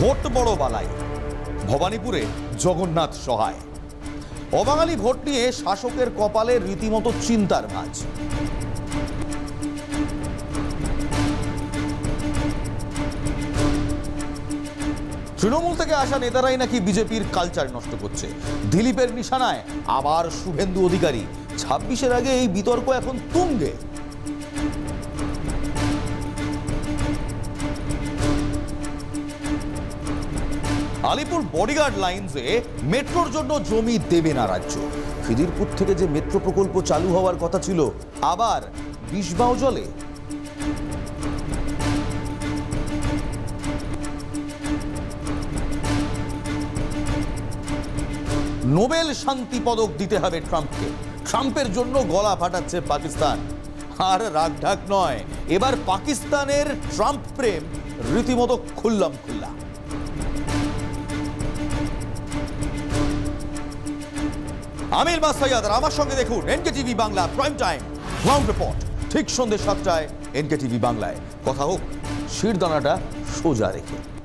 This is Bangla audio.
ভোট বড় বালাই। ভবানীপুরে জগন্নাথ সহায়। অবাঙালি ভোট নিয়ে শাসকের কপালে রীতিমতো চিন্তার ভাঁজ। তৃণমূল থেকে আসা নেতারাই নাকি বিজেপির কালচার নষ্ট করছে। দিলীপের নিশানায় আবার শুভেন্দু অধিকারী। ছাব্বিশের আগে এই বিতর্ক এখন তুঙ্গে। আলিপুর বডিগার্ড লাইন্সে মেট্রোর জন্য জমি দেবে না রাজ্য। খিদিরপুর থেকে যে মেট্রো প্রকল্প চালু হওয়ার কথা ছিল, আবার বিষবাও জলে। নোবেল শান্তি পদক দিতে হবে ট্রাম্পকে। ট্রাম্পের জন্য গলা ফাটাচ্ছে পাকিস্তান। আর রাগঢাক নয়, এবার পাকিস্তানের ট্রাম্প প্রেম রীতিমতো খুললাম খুল্লা আমির মাসাইয়াদ আর আমার সঙ্গে দেখুন NK TV Bangla prime time ground report ঠিক সন্ধ্যে সাতটায় এনকে টিভি বাংলায়। কথা হোক, শিরদানাটা সোজা রেখে।